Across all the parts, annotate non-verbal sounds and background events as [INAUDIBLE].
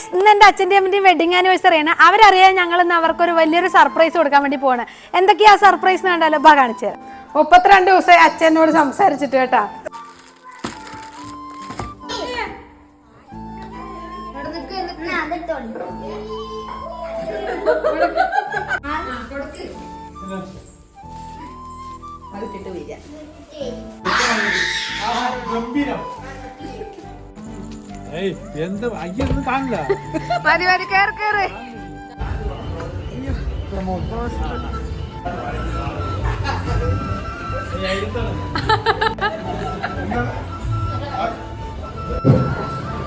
Guys ഇന്ന് എന്റെ അച്ഛന്റെ അമ്മന്റെയും വെഡിങ് ആനിവേഴ്സറി ആണ്. അവരറിയാൻ ഞങ്ങൾ ഇന്ന് അവർക്കൊരു വലിയൊരു സർപ്രൈസ് കൊടുക്കാൻ വേണ്ടി പോവാണ്. എന്തൊക്കെയാ സർപ്രൈസ് കണ്ടാലോ ബാ കാണിച്ചു തരാം. മുപ്പത്തിരണ്ട് ദിവസമായി അച്ഛനോട് സംസാരിച്ചിട്ട് കേട്ടാ. ഏയ് എന്ത് അയ്യൊന്നും കാണില്ല. മതി മതി കയറി കയറി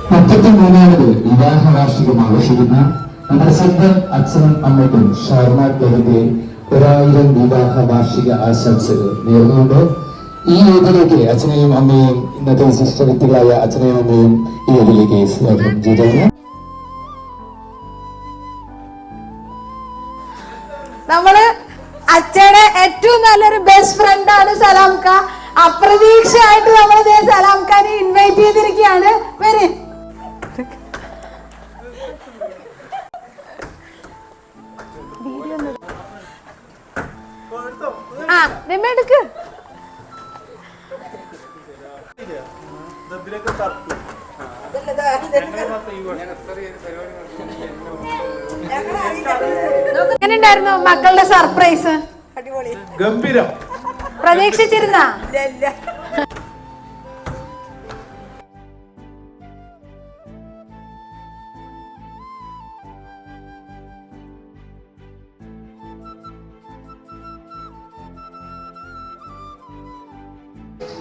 മുപ്പത്തി മൂന്നാമത് വിവാഹ വാർഷികം ആഘോഷിക്കുന്ന നമ്മുടെ സ്വന്തം അച്ഛനും അമ്മയ്ക്കും ഷർമ ടോമിന്റെ ഒരായിരം വിവാഹ വാർഷിക ആശംസകൾ നേർന്നുകൊണ്ട് ഈ വേദിയിലേക്ക് അച്ഛനെയും അമ്മയും ഇന്നത്തെ വിശിഷ്ട വ്യക്തികളായ അച്ഛനെയും അമ്മയും ഈ അതിലേക്ക് സ്വാഗതം ചെയ്തതിന് നമ്മൾ അച്ഛയുടെ ഏറ്റവും നല്ലൊരു ബെസ്റ്റ് ഫ്രണ്ട് ഫ്രണ്ടാണ് സലാംക്ക. അപ്രതീക്ഷയായിട്ട് നമ്മൾ സലാംഖാനെ ഇൻവൈറ്റ് ചെയ്തിരിക്കുകയാണ്. വരെ. ആ നിമ്മ എടുക്ക്. എങ്ങനെയുണ്ടായിരുന്നു മക്കളുടെ സർപ്രൈസ്? ഗംഭീരം. പ്രതീക്ഷിച്ചിരുന്ന?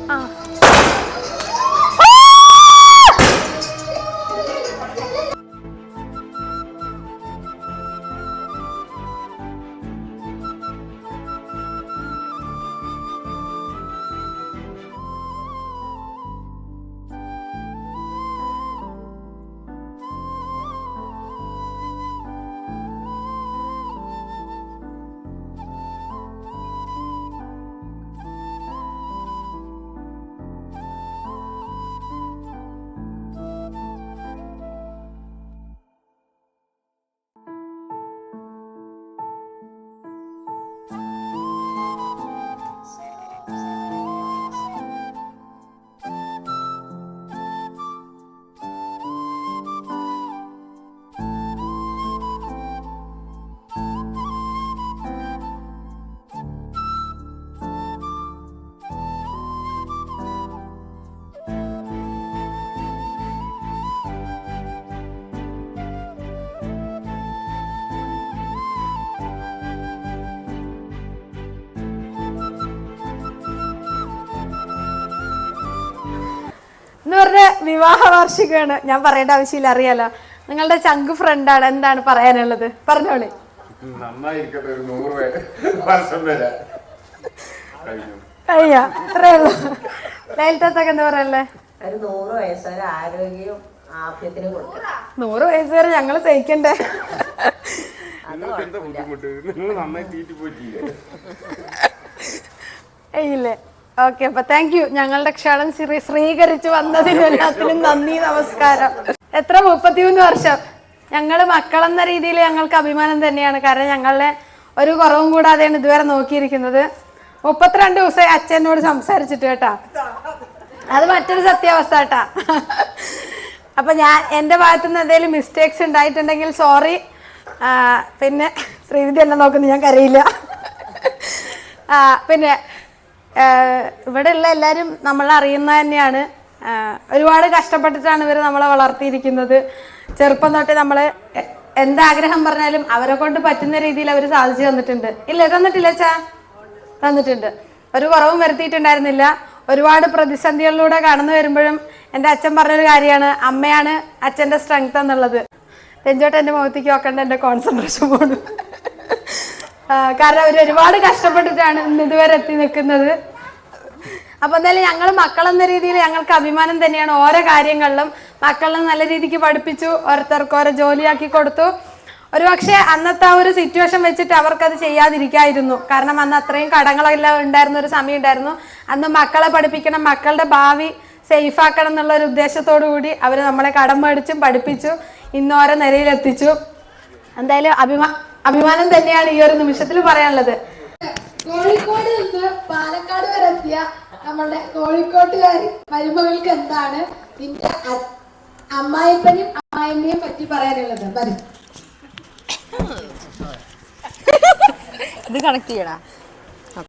ആ. വിവാഹ വാർഷികമാണ് ഞാൻ പറയേണ്ട ആവശ്യമില്ല അറിയാലോ. നിങ്ങളുടെ ചങ്ക് ഫ്രണ്ടാണ് എന്താണ് പറയാനുള്ളത്? പറഞ്ഞോളി. നന്നായിരിക്കട്ടെ ഒരു നൂറ് വർഷം വരെ. കഴിഞ്ഞു. അയ്യ അത്രേ ഉള്ളൂ. ലൈലത്തൊക്കെ എന്താ പറയല്ലേ ഒരു നൂറ് വയസ്സ് വരെ ആരോഗ്യവും ആഫ്യത്തിനും കൊടുക്കണം. നൂറ് വയസ്സ് വരെ ഞങ്ങൾ സഹിക്കണ്ടേ? ഇല്ലേ. ഓക്കെ അപ്പൊ താങ്ക് യു ഞങ്ങളുടെ ക്ഷണം ശ്രീ- സ്വീകരിച്ചു വന്നതിനും എല്ലാത്തിനും നന്ദി നമസ്കാരം. എത്ര മുപ്പത്തിമൂന്ന് വർഷം? ഞങ്ങൾ മക്കളെന്ന രീതിയിൽ ഞങ്ങൾക്ക് അഭിമാനം തന്നെയാണ്. കാരണം ഞങ്ങളുടെ ഒരു കുറവും കൂടാതെയാണ് ഇതുവരെ നോക്കിയിരിക്കുന്നത്. മുപ്പത്തിരണ്ട് ദിവസമായി അച്ഛനോട് സംസാരിച്ചിട്ട് കേട്ടാ. അത് മറ്റൊരു സത്യാവസ്ഥ കേട്ടാ. അപ്പൊ ഞാൻ എന്റെ ഭാഗത്തു നിന്ന് എന്തെങ്കിലും മിസ്റ്റേക്സ് ഉണ്ടായിട്ടുണ്ടെങ്കിൽ സോറി പിന്നെ ശ്രീവിധി എന്നെ നോക്കുന്നു ഞാൻ കരയില്ല. പിന്നെ ഇവിടെ ഉള്ള എല്ലാവരും നമ്മൾ അറിയുന്ന തന്നെയാണ്. ഒരുപാട് കഷ്ടപ്പെട്ടിട്ടാണ് ഇവർ നമ്മളെ വളർത്തിയിരിക്കുന്നത്. ചെറുപ്പം തൊട്ട് നമ്മൾ എന്താഗ്രഹം പറഞ്ഞാലും അവരെ കൊണ്ട് പറ്റുന്ന രീതിയിൽ അവർ സാധിച്ചു തന്നിട്ടുണ്ട്. ഇല്ല? തന്നിട്ടില്ല അച്ഛാ? തന്നിട്ടുണ്ട്. ഒരു കുറവും വരുത്തിയിട്ടുണ്ടായിരുന്നില്ല. ഒരുപാട് പ്രതിസന്ധികളിലൂടെ കടന്നു വരുമ്പോഴും എന്റെ അച്ഛൻ പറഞ്ഞൊരു കാര്യമാണ്. അമ്മയാണ് അച്ഛന്റെ സ്ട്രെങ്ത് എന്നുള്ളത്. രഞ്ജോട്ട് എന്റെ മുഖത്തേക്ക് നോക്കേണ്ട എന്റെ കോൺസെൻട്രേഷൻ പോണു. കാരണം അവർ ഒരുപാട് കഷ്ടപ്പെട്ടിട്ടാണ് ഇന്ന് ഇതുവരെ എത്തി നിൽക്കുന്നത്. അപ്പൊ എന്തായാലും ഞങ്ങൾ മക്കളെന്ന രീതിയിൽ ഞങ്ങൾക്ക് അഭിമാനം തന്നെയാണ് ഓരോ കാര്യങ്ങളിലും. മക്കളെ നല്ല രീതിക്ക് പഠിപ്പിച്ചു ഓരോരുത്തർക്ക് ഓരോ ജോലിയാക്കി കൊടുത്തു. ഒരു പക്ഷേ അന്നത്തെ ആ ഒരു സിറ്റുവേഷൻ വെച്ചിട്ട് അവർക്കത് ചെയ്യാതിരിക്കായിരുന്നു. കാരണം അന്ന് അത്രയും കടങ്ങളെല്ലാം ഉണ്ടായിരുന്ന ഒരു സമയം ഉണ്ടായിരുന്നു. അന്ന് മക്കളെ പഠിപ്പിക്കണം മക്കളുടെ ഭാവി സേഫ് ആക്കണം എന്നുള്ള ഒരു ഉദ്ദേശത്തോടു കൂടി അവർ നമ്മളെ കടം മേടിച്ചും പഠിപ്പിച്ചു ഇന്നോരോ നിലയിലെത്തിച്ചു. എന്തായാലും അഭിമാ അഭിമാനം തന്നെയാണ് ഈ ഒരു നിമിഷത്തിൽ പറയാനുള്ളത്. കോഴിക്കോട് നിന്ന് പാലക്കാട് വരെ എത്തിയ നമ്മളുടെ കോഴിക്കോട്ടുകാരി മരുമകൾക്ക് എന്താണ് നിന്റെ അമ്മായിപ്പനും അമ്മായിമ്മയും പറ്റി പറയാനുള്ളത്? വരും. ഇത് ചെയ്യടാ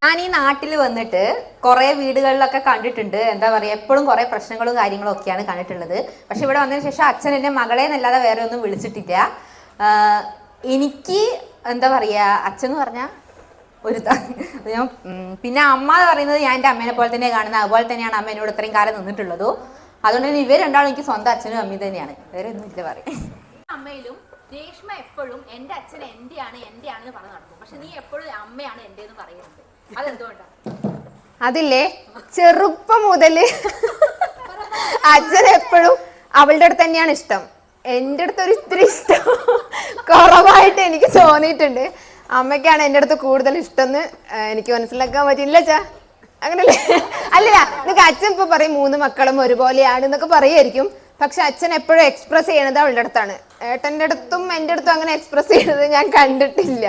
ഞാൻ ഈ നാട്ടിൽ വന്നിട്ട് കുറേ വീടുകളിലൊക്കെ കണ്ടിട്ടുണ്ട്. എന്താ പറയുക എപ്പോഴും കുറേ പ്രശ്നങ്ങളും കാര്യങ്ങളും ഒക്കെയാണ് കണ്ടിട്ടുള്ളത്. പക്ഷെ ഇവിടെ വന്നതിന് ശേഷം അച്ഛൻ എന്നെ മകളെ എന്നല്ലാതെ വേറെ ഒന്നും വിളിച്ചിട്ടില്ല. എനിക്ക് എന്താ പറയുക അച്ഛൻ എന്ന് പറഞ്ഞാൽ ഒരു ഞാൻ പിന്നെ അമ്മ എന്ന് പറയുന്നത് ഞാൻ എന്റെ അമ്മേനെ പോലെ തന്നെ കാണുന്നത്. അതുപോലെ തന്നെയാണ് അമ്മ എന്നോട് ഇത്രയും കാലം നിന്നിട്ടുള്ളത്. അതുകൊണ്ട് തന്നെ ഇവർ രണ്ടാളും എനിക്ക് സ്വന്തം അച്ഛനും അമ്മയും തന്നെയാണ്. വേറെ ഒന്നും ഇല്ല പറയാം. അമ്മയിലും രേഷ്മ എപ്പോഴും എന്റെ അച്ഛൻ എന്റെയാണ് എന്ന് പറഞ്ഞു നടക്കും. പക്ഷെ നീ എപ്പോഴും അമ്മയാണ് എന്റെ എന്ന് പറയുന്നത്. അതെന്തുകൊണ്ടാണ് അതില്ലേ? ചെറുപ്പം മുതൽ [LAUGHS] അച്ഛൻ എപ്പോഴും അവളുടെ അടുത്ത് തന്നെയാണ് ഇഷ്ടം. എന്റെ അടുത്തൊരു ഇത്തിരി ഇഷ്ടം കുറവായിട്ട് എനിക്ക് തോന്നിയിട്ടുണ്ട്. അമ്മയ്ക്കാണ് എന്റെ അടുത്ത് കൂടുതൽ ഇഷ്ടം എന്ന് എനിക്ക് മനസ്സിലാക്കാൻ പറ്റില്ല ചാ. അങ്ങനല്ലേ? അല്ലല്ല നിങ്ങൾക്ക് അച്ഛൻ ഇപ്പൊ പറയും മൂന്ന് മക്കളും ഒരുപോലെയാണ് എന്നൊക്കെ പറയുമായിരിക്കും. പക്ഷെ അച്ഛൻ എപ്പോഴും എക്സ്പ്രസ് ചെയ്യണത് അവളുടെ അടുത്താണ്. ഏട്ടന്റെ അടുത്തും എന്റെ അടുത്തും അങ്ങനെ എക്സ്പ്രസ് ചെയ്യണത് ഞാൻ കണ്ടിട്ടില്ല.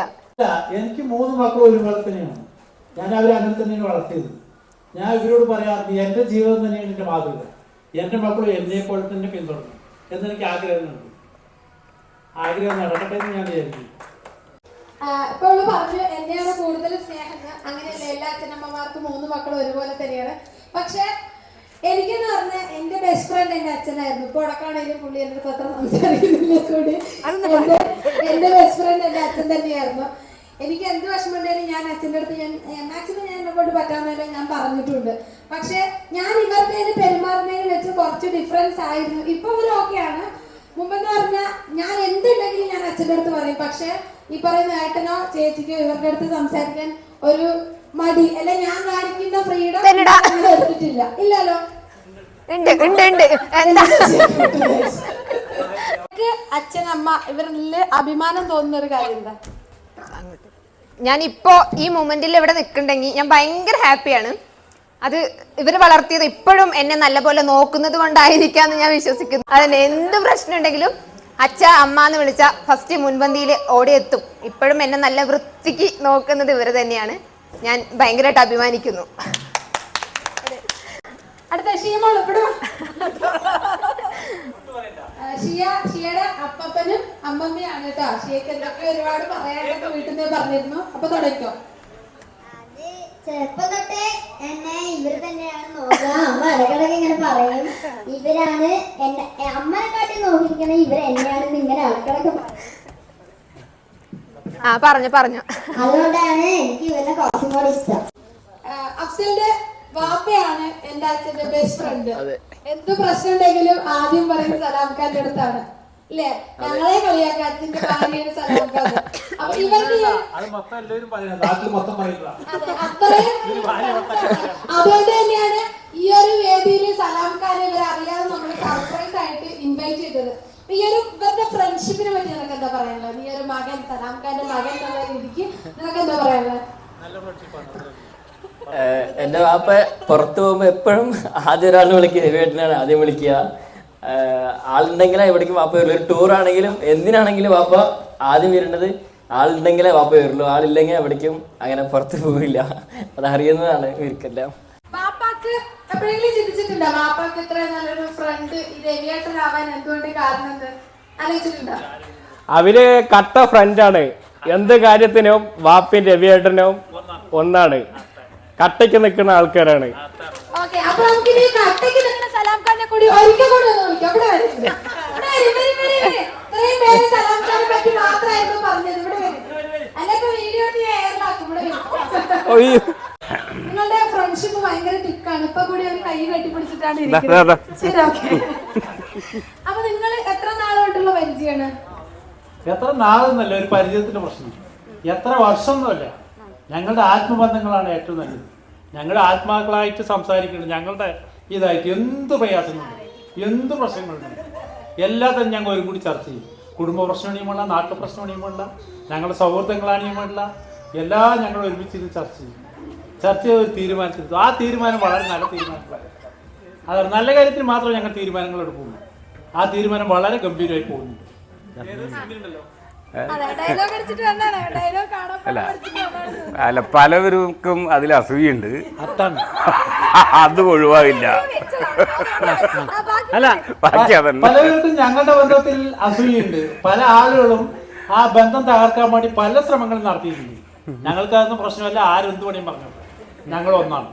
എനിക്ക് മൂന്ന് മക്കൾ ഒരുപോലെ തന്നെയാണ്. ഞാൻ അവരെ അങ്ങനെ തന്നെയാണ് വളർത്തിയത്. ഞാൻ ഇവരോട് പറയാറുണ്ട് എന്റെ ജീവിതം തന്നെയാണ് എന്റെ മാതൃക. എന്റെ മക്കളും എന്നെ പോലെ തന്നെ പിന്തുടരണം. എന്നെനിക്ക് ആഗ്രഹങ്ങളുണ്ട് ആഗ്രഹം നടക്കട്ടെ എന്ന് ഞാൻ വിചാരിക്കുന്നു. ഇപ്പൊ അവൾ പറഞ്ഞു എന്നെയാണ് കൂടുതൽ സ്നേഹം. അങ്ങനെയല്ല എല്ലാ അച്ഛനമ്മമാർക്കും മൂന്ന് മക്കളും ഒരുപോലെ തന്നെയാണ്. പക്ഷെ എനിക്കെന്ന് പറഞ്ഞ എന്റെ ബെസ്റ്റ് ഫ്രണ്ട് എന്റെ അച്ഛനായിരുന്നു. ഇപ്പൊ ഉടക്കാണെങ്കിലും പുള്ളി എന്റെ പത്രം സംസാരിക്കുന്നില്ല കൂടി. എന്റെ ബെസ്റ്റ് ഫ്രണ്ട് എന്റെ അച്ഛൻ തന്നെയായിരുന്നു. എനിക്ക് എന്ത് വിഷമമുണ്ടെങ്കിലും ഞാൻ അച്ഛന്റെ അടുത്ത് ഞാൻ മാക്സിമം ഞാൻ എന്നെ കൊണ്ട് പറ്റാവുന്നതിലും ഞാൻ പറഞ്ഞിട്ടുണ്ട്. പക്ഷെ ഞാൻ ഇവർക്ക് ഇതിന് പെരുമാറുന്നതിന് വെച്ച് കുറച്ച് ഡിഫറൻസ് ആയിരുന്നു. ഇപ്പൊ ഇവർ ഓക്കെയാണ് മുമ്പെന്ന് പറഞ്ഞാൽ ഞാൻ എന്തുണ്ടെങ്കിലും ഞാൻ അച്ഛന്റെ അടുത്ത് പറയും. പക്ഷെ ഈ പറയുന്ന ഏട്ടനോ ചേച്ചിക്കോ ഇവരുടെ അടുത്ത് സംസാരിക്കാൻ ഒരു മടി. അല്ല ഞാൻ കാണിക്കുന്ന ഫ്രീഡം. എടുത്തിട്ടില്ല. ഇല്ലല്ലോ. അച്ഛൻ അമ്മ ഇവരിൽ അഭിമാനം തോന്നുന്ന ഒരു കാര്യം എന്താ? ഞാൻ ഇപ്പോ ഈ മൊമെന്റിൽ ഇവിടെ നിൽക്കണ്ടെങ്കിൽ ഞാൻ ഭയങ്കര ഹാപ്പിയാണ് അത് ഇവർ വളർത്തിയത് ഇപ്പോഴും എന്നെ നല്ലപോലെ നോക്കുന്നത് കൊണ്ടായിരിക്കാന്ന് ഞാൻ വിശ്വസിക്കുന്നു. അതിന് എന്ത് പ്രശ്നം ഉണ്ടെങ്കിലും അച്ഛ അമ്മ എന്ന് വിളിച്ച ഫസ്റ്റ് മുൻപന്തിയിൽ ഓടിയെത്തും. ഇപ്പോഴും എന്നെ നല്ല വൃത്തിക്ക് നോക്കുന്നത് ഇവർ തന്നെയാണ്. ഞാൻ ഭയങ്കരമായിട്ട് അഭിമാനിക്കുന്നു. അടുത്ത അപ്പപ്പനും അമ്മമ്മയാണ് കേട്ടോ. ഷിയക്ക് എന്തൊക്കെ ഒരുപാട് പറയാനൊക്കെ വീട്ടിൽ നിന്ന് പറഞ്ഞിരുന്നു. അപ്പൊ തുടങ്ങിക്കോ. ചെറുപ്പം തൊട്ടേ എന്നെ ഇവർ തന്നെയാണ് നോക്കുക. അമ്മ ഇടക്കിടക്ക് ഇങ്ങനെ പറയും. ഇവരാണ് എന്നെ അമ്മനെക്കാട്ടി നോക്കിയിരിക്കണേ ഇവർ എന്നെയാണെന്ന് ഇങ്ങനെ ഇടക്കിടക്ക് പറയും. ആ പറഞ്ഞു പറഞ്ഞു. അതുകൊണ്ടാണ് എനിക്ക് ഇവരുടെ കുറച്ചും കൂടി ഇഷ്ടം. അഫ്സലിന്റെ വാപ്പയാണ് എന്റെ അച്ഛന്റെ ബെസ്റ്റ് ഫ്രണ്ട് എന്ത് പ്രശ്നം ഉണ്ടെങ്കിലും ആദ്യം പറയുന്ന സലാംഖാന്റെ അടുത്താണ്. അല്ലേ ഞങ്ങളെ കളിയാക്കാൻ അച്ഛന്റെ ഭാര്യയുടെ സലാംഖാൻ അതുകൊണ്ട് തന്നെയാണ് ഈ ഒരു വേദിയിൽ സലാം ഇവരെ ഇവർ അറിയാതെ നമ്മൾ സർപ്രൈസ് ആയിട്ട് ഇൻവൈറ്റ് ചെയ്തത്. ഈ ഒരു ഇവരുടെ ഫ്രണ്ട്ഷിപ്പിനെ പറ്റി നിനക്ക് എന്താ പറയാനുള്ളത്? ഈ ഒരു മകൻ സലാംഖാന്റെ മകൻ എന്നുള്ള രീതിക്ക് നിനക്ക് എന്താ പറയാനുള്ളത്? എന്റെ എന്റെ വാപ്പ പുറത്തു പോകുമ്പോൾ എപ്പോഴും ആദ്യം ഒരാളിനെ വിളിക്കുക വീട്ടിനാണ് ആദ്യം വിളിക്കുക. ആളുണ്ടെങ്കിലാ ഇവിടേക്ക് വാപ്പ ഒരു ടൂർ ആണെങ്കിലും എന്തിനാണെങ്കിലും വാപ്പ ആദ്യം വരേണ്ടത് ആളുണ്ടെങ്കിലേ വാപ്പ വരുള്ളൂ. ആളില്ലെങ്കിൽ എവിടേക്കും അങ്ങനെ പുറത്ത് പോവില്ല. അതറിയുന്നതാണ് ഇവർക്കെല്ലാം വാപ്പാക്ക് എപ്പോഴെങ്കിലും ചിന്തിച്ചിട്ടുണ്ടോ? വാപ്പാക്ക് ഇത്ര നല്ലൊരു ഫ്രണ്ട് ഈ രവിയേട്ടനാവാൻ എന്തുകൊണ്ട് കാരണം എന്ത്? ആലോചിച്ചിട്ടുണ്ടോ? അവർ കട്ട ഫ്രണ്ടാണ് എന്ത് കാര്യത്തിനും വാപ്പിൻ രവിയേട്ടനും ഒന്നാണ്. കട്ടയ്ക്ക് നിൽക്കുന്ന ആൾക്കാരാണ്. ഓക്കെ അപ്പൊ നമുക്ക് ഇനി കട്ടയ്ക്ക് നിൽക്കുന്ന സലാം ഖാനെ കൂടി ഒരിക്കൽ കൂടി ഒന്ന് വിളിക്കാം. ഇവിടെ വരും. ഇവിടെ വരും വരും വരും വരും. ഇത്രയും പേര് സലാം ഖാനെ പറ്റി മാത്രമായിരുന്നു പറഞ്ഞത്. ഇവിടെ വരും. അല്ലപ്പോ വീഡിയോ എയറിലാക്കും ഇവിടെ വരും. ഒയ്യോ. നിങ്ങളുടെ ഫ്രണ്ട്ഷിപ്പ് ഭയങ്കര തിക്കാണ് ഇപ്പൊ കൂടി ഒരു കൈ കെട്ടിപ്പിടിച്ചിട്ടാണ് ദാ, ദാ, ദാ. ഇരിക്കുന്നത് ശരി ഓക്കെ അപ്പൊ നിങ്ങൾ എത്ര നാളോട്ടുള്ള പരിചയമാണ് എത്ര നാളെന്നല്ല ഒരു പരിചയത്തിന്റെ പ്രശ്നം. എത്ര വർഷമൊന്നുമല്ല. ഞങ്ങളുടെ ആത്മബന്ധങ്ങളാണ് ഏറ്റവും നല്ലത്. ഞങ്ങളുടെ ആത്മാക്കളായിട്ട് സംസാരിക്കുന്നത് ഞങ്ങളുടെ ഇതായിട്ട് എന്ത് പ്രയാസങ്ങളുണ്ട് എന്ത് പ്രശ്നങ്ങളുണ്ട് എല്ലാത്തിനും ഞങ്ങൾ ഒരു കൂടി ചർച്ച ചെയ്യും. കുടുംബ പ്രശ്നമാണിയുമല്ല നാട്ടു പ്രശ്നമാണിയുമല്ല ഞങ്ങളുടെ സൗഹൃദങ്ങളാണിയുമല്ല എല്ലാം ഞങ്ങൾ ഒരുമിച്ചിരുന്ന് ചർച്ച ചെയ്യും. ചർച്ച ചെയ്ത് ഒരു തീരുമാനത്തിലെത്തും. ആ തീരുമാനം വളരെ നല്ല തീരുമാനങ്ങളാണ് അതെ നല്ല കാര്യത്തിൽ മാത്രമേ ഞങ്ങൾ തീരുമാനങ്ങൾ എടുക്കുള്ളൂ ആ തീരുമാനം വളരെ ഗംഭീരമായി പോകുന്നു അതെ ഡയലോഗ് അടിച്ചിട്ട് വന്നാണ്. ഡയലോഗ് കാണാൻ അല്ല. അല്ല പലവർക്കും അതിൽ അസൂയുണ്ട്. അത് ഒഴിവാകില്ല അല്ല പലവർക്കും പലർക്കും ഞങ്ങളുടെ ബന്ധത്തിൽ അസൂയുണ്ട്. പല ആളുകളും ആ ബന്ധം തകർക്കാൻ വേണ്ടി പല ശ്രമങ്ങളും നടത്തിയിട്ടുണ്ട്. ഞങ്ങൾക്ക് അതൊന്നും പ്രശ്നമല്ല. ആരും എന്ത് പണിയും പറഞ്ഞു ഞങ്ങൾ ഒന്നാണ്.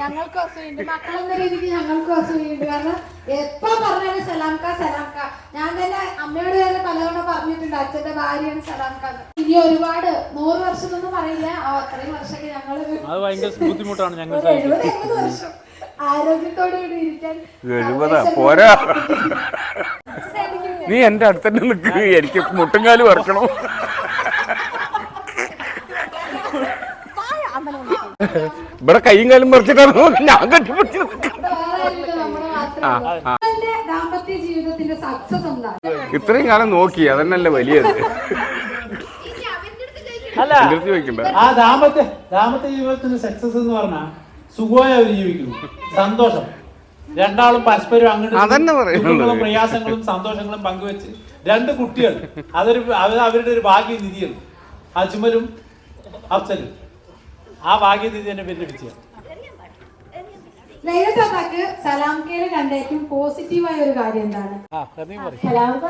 ഞങ്ങൾക്ക് അസൂയുണ്ട് മക്കളെന്ന രീതിക്ക് ഞങ്ങൾക്ക് അസൂയുണ്ട് കാരണം എപ്പോ പറഞ്ഞാലും സലാംക്ക സലാംക്ക. ഞാൻ തന്നെ അമ്മയോട് തന്നെ പലതവണ പറഞ്ഞിട്ടുണ്ട് അച്ഛന്റെ ഭാര്യയാണ് സലാംക്ക ഇനി ഒരുപാട് നൂറ് വർഷം എന്നൊന്നും പറയില്ല. ആ അത്രയും വർഷമൊക്കെ ഞങ്ങൾ അത് ഭയങ്കര ബുദ്ധിമുട്ടാണ് ഞങ്ങൾ എഴുപത് വർഷം ആരോഗ്യത്തോടെ കൂടി ഇരിക്കാൻ എഴുപതാ? സർവേശ്വരൻ പോരാ. നീ എന്റെ അടുത്തന്നെ നിൽക്കുക നിൽക്ക് എനിക്ക് മുട്ടുംകാൽ വറക്കണം ഇവിടെ കൈയും കാലും മറിച്ചിട്ടാണ് ഞാൻ ദാമ്പത്യ ജീവിതത്തിന്റെ സക്സസ് എന്താണ് ഇത്രയും കാലം നോക്കി അതന്നല്ലേ വലിയത്. അല്ല എന്റെ അടുത്ത് ചോദിക്കണ്ട ആ ദാമ്പത്യ ദാമ്പത്യ ജീവിതത്തിന്റെ സക്സസ് എന്ന് പറഞ്ഞാൽ സുഖമായി അവർ ജീവിക്കുന്നു. സന്തോഷം. രണ്ടാളും പരസ്പരം അതന്നെ പറയുന്നത്. പ്രയാസങ്ങളും സന്തോഷങ്ങളും പങ്കുവെച്ച് രണ്ട് കുട്ടികൾ. അതൊരു അത് അവരുടെ ഒരു ഭാഗ്യ നിധിയാണ് അജ്മലും അഫ്സലും ആ ഭാഗ്യനിധി തന്നെ പിന്നെ വിജയം. മക്കളോടെയുണ്ട് കണ്ട ഏറ്റവും പോസിറ്റീവായ ഒരു കാര്യം എന്താണ്?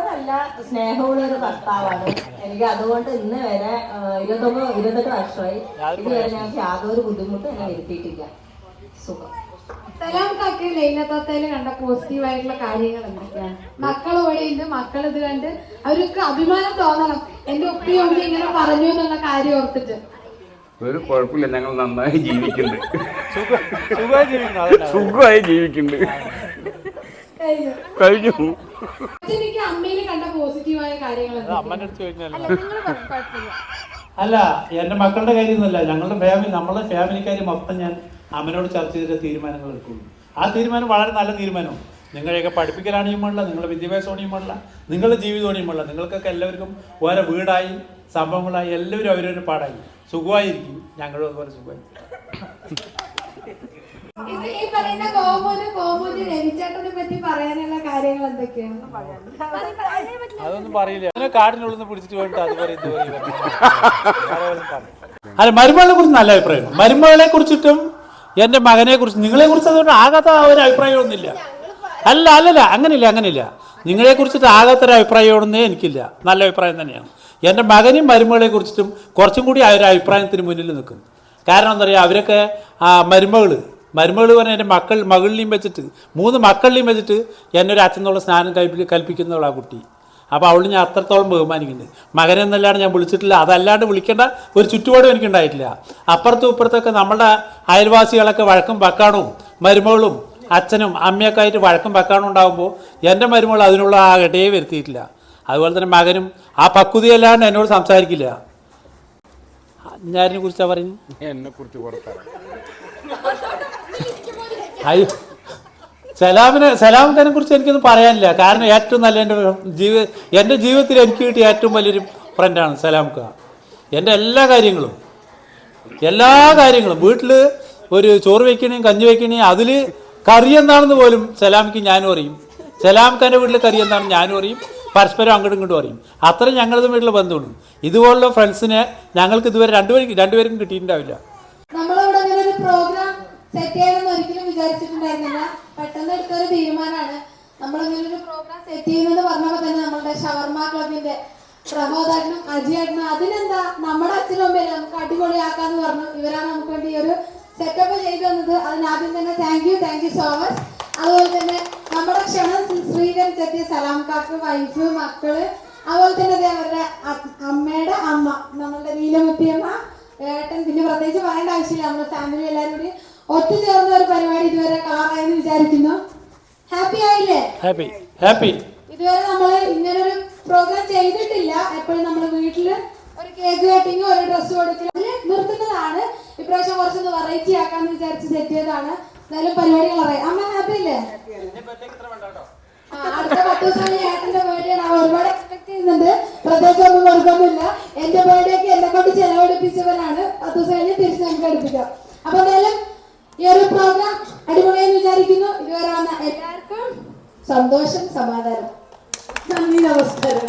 നല്ല സ്നേഹമുള്ള ഒരു ഭർത്താവാണ്. എനിക്ക് അതുകൊണ്ട് ഇന്ന് വരെ ആ, ഇരുപത്തൊമ്പത് ഇരുപത്തെട്ട് വർഷമായി. ഇതുവരെ ഞങ്ങൾക്ക് യാതൊരു ബുദ്ധിമുട്ടും എന്നെ വരുത്തിയിട്ടില്ല. സുഖം. സലാംക്കാക്ക് ലൈലത്താത്തയിൽ കണ്ട പോസിറ്റീവ് ആയിട്ടുള്ള കാര്യങ്ങൾ എന്തൊക്കെയാണ്? മക്കൾ ഇവിടെ ഉണ്ട് മക്കൾ ഇത് കണ്ട് അവർക്ക് അഭിമാനം തോന്നണം. എന്റെ ഉപ്പയും ഇങ്ങനെ പറഞ്ഞു എന്നുള്ള കാര്യം ഓർത്തിട്ട്. ഒരു കുഴപ്പമില്ല. ഞങ്ങൾ നന്നായി ജീവിക്കുന്നുണ്ട്. സുഖമായി ജീവിക്കുന്നു സുഖമായി ജീവിക്കുന്നുണ്ട്. കഴിഞ്ഞു. അല്ല എന്റെ മക്കളുടെ കാര്യമൊന്നുമല്ല ഞങ്ങളുടെ ഫാമിലി നമ്മളെ ഫാമിലിക്കാര് മൊത്തം ഞാൻ അമ്മനോട് ചർച്ച ചെയ്തിട്ട് തീരുമാനങ്ങൾ എടുക്കുള്ളൂ. ആ തീരുമാനം വളരെ നല്ല തീരുമാനമാണ്. നിങ്ങളെയൊക്കെ പഠിപ്പിക്കലാണെങ്കിലും വേണ്ട നിങ്ങളുടെ വിദ്യാഭ്യാസമാണെയും വേണ്ട നിങ്ങളുടെ ജീവിതമാണെയും വേണ്ട നിങ്ങൾക്കൊക്കെ എല്ലാവർക്കും ഓരോ വീടായി സംഭവങ്ങളായി എല്ലാവരും അവരൊരു പാടായി. സുഖമായിരിക്കും. ഞങ്ങളും അതുപോലെ സുഖമായിരിക്കും. ഇത് ഈ പറയുന്ന കോമോന് കോമോന് രവിചേട്ടനെ പറ്റി പറയാനുള്ള കാര്യങ്ങൾ എന്തൊക്കെയാണ്? അതൊന്നും പറയില്ല. അതിനെ കാടിനുള്ളിൽ നിന്ന് പിടിച്ചിട്ട് വേണ്ട അത് പറയും ഇത് പറയും അല്ല മരുമകളെ കുറിച്ച് നല്ല അഭിപ്രായം. മരുമകളെ കുറിച്ചിട്ടും എന്റെ മകനെ കുറിച്ച് നിങ്ങളെ കുറിച്ച് അതുകൊണ്ട് ആകാത്ത ഒരു അഭിപ്രായമൊന്നുമില്ല. അല്ല അല്ലല്ല അങ്ങനെയില്ല അങ്ങനെയില്ല. നിങ്ങളെ കുറിച്ചിട്ട് ആകാത്തൊരു അഭിപ്രായമൊന്നേ എനിക്കില്ല. നല്ല അഭിപ്രായം തന്നെയാണ്. എന്റെ മകനും മരുമകളെ കുറിച്ചിട്ടും കുറച്ചും കൂടി ആ ഒരു അഭിപ്രായത്തിന് മുന്നിൽ നിൽക്കും കാരണം എന്താ പറയുക അവരൊക്കെ ആ മരുമകൾ മരുമകൾ പറഞ്ഞാൽ എന്റെ മക്കൾ മകളിനെയും വെച്ചിട്ട് മൂന്ന് മക്കളിനെയും വെച്ചിട്ട് എന്നെ ഒരു അച്ഛനുള്ള സ്നാനം കൽപ്പി കൽപ്പിക്കുന്നവളാ കുട്ടി. അപ്പോൾ അവൾ ഞാൻ അത്രത്തോളം ബഹുമാനിക്കുന്നുണ്ട്. മകനെന്നല്ലാണ്ട് ഞാൻ വിളിച്ചിട്ടില്ല. അതല്ലാണ്ട് വിളിക്കേണ്ട ഒരു ചുറ്റുപാടും എനിക്കുണ്ടായിട്ടില്ല. അപ്പുറത്തും ഇപ്പുറത്തൊക്കെ നമ്മുടെ അയൽവാസികളൊക്കെ വഴക്കും വക്കാണും മരുമകളും അച്ഛനും അമ്മയൊക്കെ ആയിട്ട് വഴക്കും വെക്കാനും ഉണ്ടാകുമ്പോൾ എന്റെ മരുമകൾ അതിനുള്ള ആ ഇടയെ വരുത്തിയിട്ടില്ല. അതുപോലെ തന്നെ മകനും ആ പക്വതയല്ലാണ്ട് എന്നോട് സംസാരിക്കില്ല. ഞാനിനെ കുറിച്ചാണ് പറയുന്നത് എന്നെ കുറിച്ച് അയ്യോ. സലാമിനെ സലാമിനെ കുറിച്ച് എനിക്കൊന്നും പറയാനില്ല. കാരണം ഏറ്റവും നല്ല എന്റെ ജീവി എന്റെ ജീവിതത്തിൽ എനിക്ക് കിട്ടിയ ഏറ്റവും വലിയൊരു ഫ്രണ്ടാണ് സലാംക്ക എന്റെ എല്ലാ കാര്യങ്ങളും എല്ലാ കാര്യങ്ങളും. വീട്ടിൽ ഒരു ചോറ് വെക്കണേയും കഞ്ഞി വെക്കണേയും അതിൽ കറി എന്താണെന്ന് പോലും സലാമിക്ക് ഞാനും അറിയും. സലാംഖാന്റെ വീട്ടിൽ കറി എന്താണെന്ന് ഞാനും അറിയും. പരസ്പരം അങ്ങോട്ടും ഇങ്ങോട്ടും അറിയും. അത്രയും ഞങ്ങളുടെ വീട്ടിലെ ബന്ധമാണ് ഇതുപോലുള്ള ഫ്രണ്ട്സിനെ ഞങ്ങൾക്ക് ഇതുവരെ രണ്ടുപേരും രണ്ടുപേരും കിട്ടിയിട്ടുണ്ടാവില്ല. അങ്ങനെ ഒരു പ്രോഗ്രാം സെറ്റ് പെട്ടെന്ന് ഒരു പ്രോഗ്രാം സെറ്റ് പറഞ്ഞപ്പോൾ തന്നെ അതിനെന്താ നമുക്ക് പറഞ്ഞു. നമുക്ക് വേണ്ടി ഒരു സെറ്റപ്പ് ചെയ്തു തന്നത് അതിനാദ്യം തന്നെ thank you thank you so much അതുപോലെ തന്നെ നമ്മുടെ ക്ഷണം സ്വീകരിച്ചെത്തിയ സലാം കാക്ക് വൈഫ് മക്കൾ. അതുപോലെ തന്നെ അവരുടെ അമ്മയുടെ അമ്മ നമ്മളുടെ നീലമുത്തിയമ്മ ഏട്ടൻ പിന്നെ പ്രത്യേകിച്ച് പറയേണ്ട ആവശ്യമില്ല നമ്മുടെ ഫാമിലി എല്ലാവരും കൂടി ഒത്തുചേർന്ന ഒരു പരിപാടി ഇതുവരെ കളറായെന്ന് വിചാരിക്കുന്നു. ഹാപ്പി ആയില്ലേ? ഹാപ്പി ഹാപ്പി ഇതുവരെ നമ്മൾ ഇങ്ങനൊരു പ്രോഗ്രാം ചെയ്തിട്ടില്ല. എപ്പോഴും നമ്മുടെ വീട്ടിൽ കേക്ക് കട്ടിങ്ങും ഒരു ഡ്രസ്സ് കൊടുക്കലും അതിൽ നിർത്തുന്നതാണ് ഇപ്രാവശ്യം കുറച്ചൊന്ന് വെറൈറ്റി ആക്കാന്ന് വിചാരിച്ച് സെറ്റ് ചെയ്തതാണ്. എന്തായാലും പരിപാടികൾ അറിയാം. അമ്മ ഹാപ്പി അല്ലേ? അടുത്ത പത്ത് ദിവസം ഏട്ടന്റെ ബർത്ത്ഡേ ആണ്. ഒരുപാട് എക്സ്പെക്ട് ചെയ്യുന്നുണ്ട്. പ്രത്യേകിച്ച് ഒന്നും കൊടുക്കൊന്നുമില്ല എന്റെ ബർത്ത്ഡേക്ക് എന്നെ കൊണ്ട് ചെലവഴിപ്പിച്ചവരാണ്. പത്ത് ദിവസം കഴിഞ്ഞ് തിരിച്ച് നമുക്ക് എടുപ്പിക്കാം. അപ്പൊ എന്തായാലും ഈ ഒരു പ്രോഗ്രാം അടിപൊളിയെന്ന് വിചാരിക്കുന്നു. ഇതുവരെ വന്ന എല്ലാവർക്കും സന്തോഷം സമാധാനം. നമസ്കാരം.